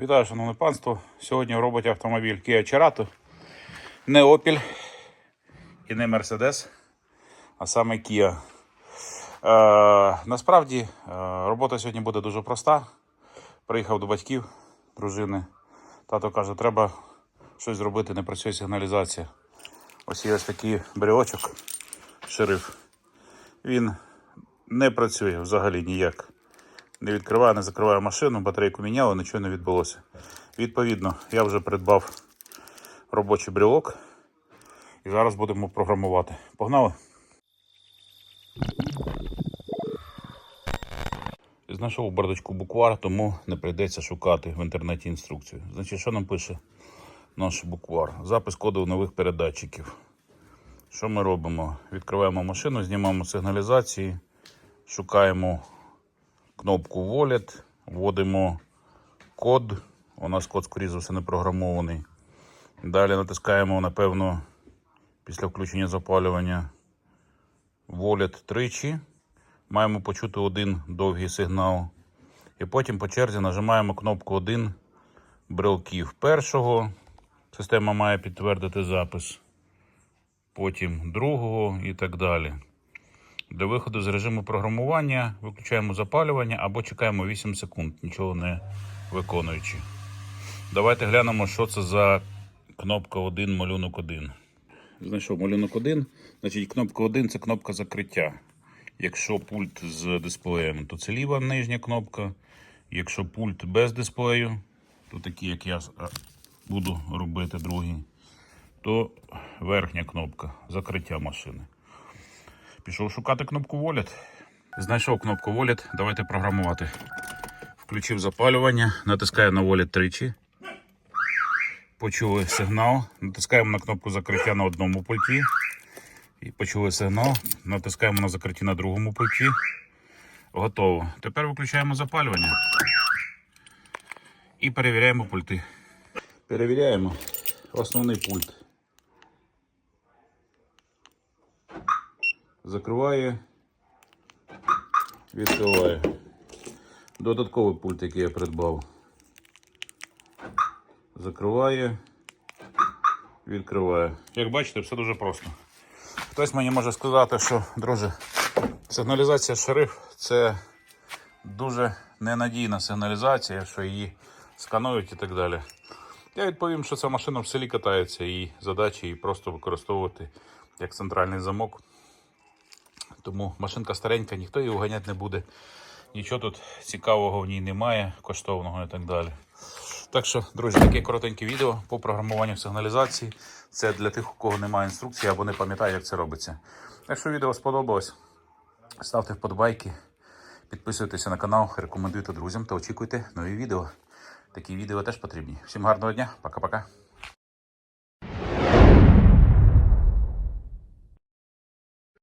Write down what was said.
Вітаю, шановне панство. Сьогодні в роботі автомобіль Kia Cerato. Не Opel і не Mercedes, а саме Kia. Е, насправді е, робота сьогодні буде дуже проста. Приїхав до батьків, дружини. Тато каже, треба щось зробити, не працює сигналізація. Ось є ось такий брелочок, шериф. Він не працює взагалі ніяк. Не відкриваю, не закриваю машину, батарейку міняли, нічого не відбулося. Відповідно, я вже придбав робочий брелок і зараз будемо програмувати. Погнали! Знайшов у бардачку буквар, тому не прийдеться шукати в інтернеті інструкцію. Значить, що нам пише наш буквар? Запис коду нових передатчиків. Що ми робимо? Відкриваємо машину, знімаємо сигналізації, шукаємо кнопку Wallet, вводимо код. У нас код, скоріше за все, не програмований. Далі натискаємо, напевно, після включення запалювання Wallet тричі. Маємо почути один довгий сигнал. І потім по черзі нажимаємо кнопку 1 брелків першого. Система має підтвердити запис. Потім другого і так далі. Для виходу з режиму програмування виключаємо запалювання або чекаємо 8 секунд, нічого не виконуючи. Давайте глянемо, що це за кнопка 1, малюнок 1. Знайшов малюнок 1. Значить, кнопка 1 це кнопка закриття. Якщо пульт з дисплеєм, то це ліва нижня кнопка. Якщо пульт без дисплею, то такий, як я буду робити другий, то верхня кнопка закриття машини. Пішов шукати кнопку Wallet. Знайшов кнопку Wallet. Давайте програмувати. Включив запалювання, натискаю на Wallet тричі. Почули сигнал. Натискаємо на кнопку закриття на одному пульті. І почули сигнал. Натискаємо на закритті на другому пульті. Готово. Тепер виключаємо запалювання. І перевіряємо пульти. Перевіряємо основний пульт. Закриває, відкриває. Додатковий пульт, який я придбав. Закриває, відкриває. Як бачите, все дуже просто. Хтось мені може сказати, що, друже, сигналізація шериф це дуже ненадійна сигналізація, що її сканують і так далі. Я відповім, що ця машина в селі катається і задача її просто використовувати як центральний замок. Тому машинка старенька, ніхто її уганяти не буде. Нічого тут цікавого в ній немає, коштовного і так далі. Так що, друзі, таке коротеньке відео по програмуванню сигналізації. Це для тих, у кого немає інструкції або не пам'ятає, як це робиться. Якщо відео сподобалось, ставте вподобайки, підписуйтеся на канал, рекомендуйте друзям та очікуйте нові відео. Такі відео теж потрібні. Всім гарного дня, пока-пока.